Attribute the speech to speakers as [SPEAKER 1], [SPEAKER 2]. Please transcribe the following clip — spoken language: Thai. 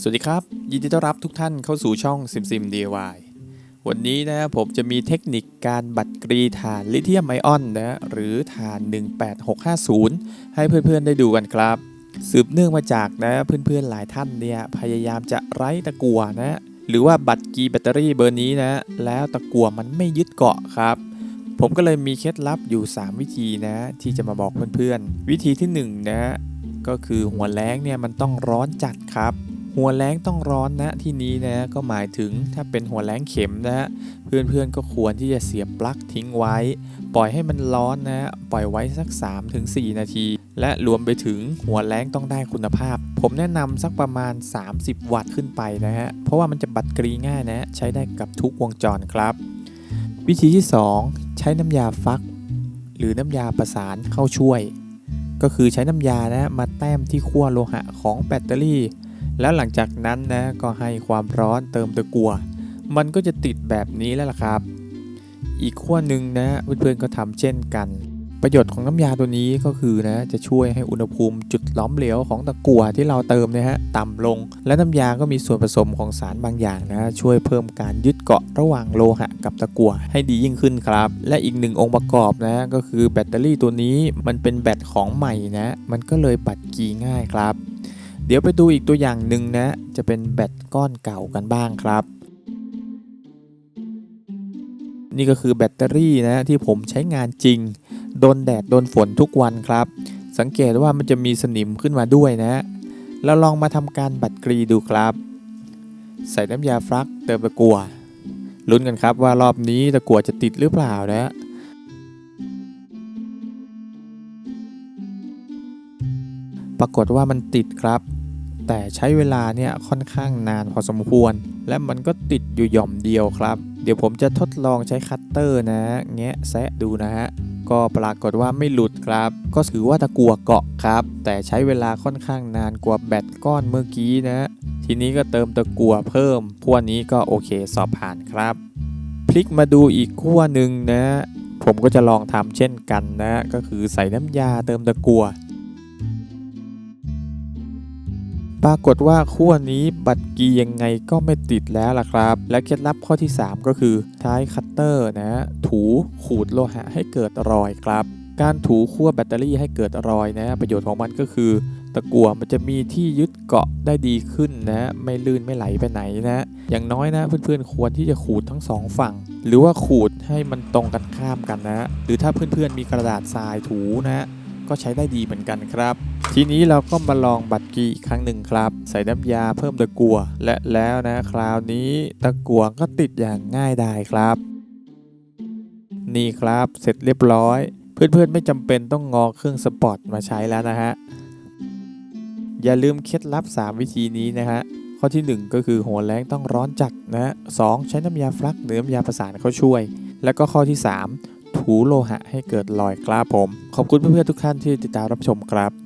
[SPEAKER 1] สวัสดีครับ ยินดีต้อนรับทุกท่านเข้าสู่ช่องซิมซิม DIY วันนี้นะผมจะมีเทคนิคการบัดกรีถ่านลิเธียมไอออนนะหรือถ่าน 18650 ให้เพื่อนๆได้ดูกันครับ สืบเนื่องมาจากนะเพื่อนๆหลายท่านเนี่ยพยายามจะไร้ตะกัวนะหรือว่าบัดกรีแบตเตอรี่เบอร์นี้นะแล้วตะกัวมันไม่ยึดเกาะครับผมก็เลยมีเคล็ดลับอยู่ 3 วิธีนะ ที่จะมาบอกเพื่อนๆ วิธีที่ 1นงนะก็คือหัวแล้งเนี่ยมันต้องร้อนจัดครับ หัวแล้งต้องร้อนนะที่นี้นะก็หมายถึงถ้าเป็นหัวแล้งเข็มนะ เพื่อนๆก็ควรที่จะเสียบปลั๊กทิ้งไว้ ปล่อยให้มันร้อนนะ ปล่อยไว้สัก 3-4 นาที และรวมไปถึงหัวแล้งต้องได้คุณภาพ ผมแนะนำสักประมาณ 30 วัตต์ขึ้นไปนะฮะเพราะว่ามันจะบัดกรีง่ายนะใช้ได้กับทุกวงจรครับ วิธีที่ 2 ใช้น้ำยาฟัก หรือน้ำยาประสานเข้าช่วย ก็คือใช้น้ำยานะมาแต้มที่ขั้วโลหะของแบตเตอรี่ แล้วหลังจากนั้นนะก็ให้ความร้อนเติมตะกัว มันก็จะติดแบบนี้แล้วล่ะครับ อีกขั้วหนึ่งนะเพื่อนๆก็ทำเช่นกัน ประโยชน์ของน้ำยาตัวนี้ก็คือนะจะช่วยให้อุณหภูมิจุดล้อมเหลวของตะกั่วที่เราเติมนะฮะต่ำลง และน้ำยาก็มีส่วนผสมของสารบางอย่างนะช่วยเพิ่มการยึดเกาะระหว่างโลหะกับตะกั่วให้ดียิ่งขึ้นครับ และอีกหนึ่งองค์ประกอบนะก็คือแบตเตอรี่ตัวนี้มันเป็นแบตของใหม่นะมันก็เลยปัดกีง่ายครับ เดี๋ยวไปดูอีกตัวอย่างหนึ่งนะ จะเป็นแบตก้อนเก่ากันบ้างครับ นี่ก็คือแบตเตอรี่นะที่ผมใช้งานจริง โดนแดดโดนฝนทุกวันครับ สังเกตว่ามันจะมีสนิมขึ้นมาด้วยนะ แล้วลองมาทำการบัดกรีดูครับ ใส่น้ำยาฟลักเติมตะกัวลุ้นกันครับว่ารอบนี้ตะกัวจะติดหรือเปล่านะปรากฏว่ามันติดครับ แต่ใช้เวลาเนี่ยค่อนข้างนานพอสมควร และมันก็ติดอยู่หย่อมเดียวครับ เดี๋ยวผมจะทดลองใช้คัตเตอร์นะแงะแซะดูนะฮะก็ปรากฏว่าไม่หลุดครับ ก็ถือว่าตะกัวเกาะครับ แต่ใช้เวลาค่อนข้างนานกว่าแบตก้อนเมื่อกี้นะ ทีนี้ก็เติมตะกัวเพิ่มขั้วนี้ก็โอเคสอบผ่านครับ พลิกมาดูอีกขั้วหนึ่งนะ ผมก็จะลองทำเช่นกันนะ ก็คือใส่น้ำยาเติมตะกัว ปรากฏว่าขั้วนี้บัตรกียังไงก็ไม่ติดแล้วล่ะครับ และเคล็ดลับข้อที่ 3 ก็คือใช้คัตเตอร์นะถูขูดโลหะให้เกิดรอยครับ การถูขั้วแบตเตอรี่ให้เกิดรอยนะประโยชน์ของมันก็คือ ตะกั่วมันจะมีที่ยึดเกาะได้ดีขึ้นนะไม่ลื่นไม่ไหลไปไหนนะอย่างน้อยนะเพื่อนๆควรที่จะขูดทั้งสองฝั่ง หรือว่าขูดให้มันตรงกันข้ามกันนะ หรือถ้าเพื่อนๆมีกระดาษทรายถูนะ ก็ใช้ได้ดีเหมือนกันครับ ทีนี้เราก็มาลองบัตรกีอีกครั้งหนึ่งครับ ใส่น้ำยาเพิ่มตะกัว และแล้วนะคราวนี้ตะกัวก็ติดอย่างง่ายดายครับ นี่ครับเสร็จเรียบร้อย เพื่อนๆไม่จำเป็นต้องงอเครื่องสปอร์ตมาใช้แล้วนะฮะอย่าลืมเคล็ดลับ 3 วิธีนี้นะฮะข้อที่ 1 ก็คือหัวแรงต้องร้อนจัดนะ2ใช้น้ำยาฟลักหรือน้ำยาประสานเข้าช่วย แล้วก็ข้อที่ 3 ถูโลหะให้เกิดรอยกล้าผม ขอบคุณเพื่อนๆทุกท่านที่ติดตามรับชมครับ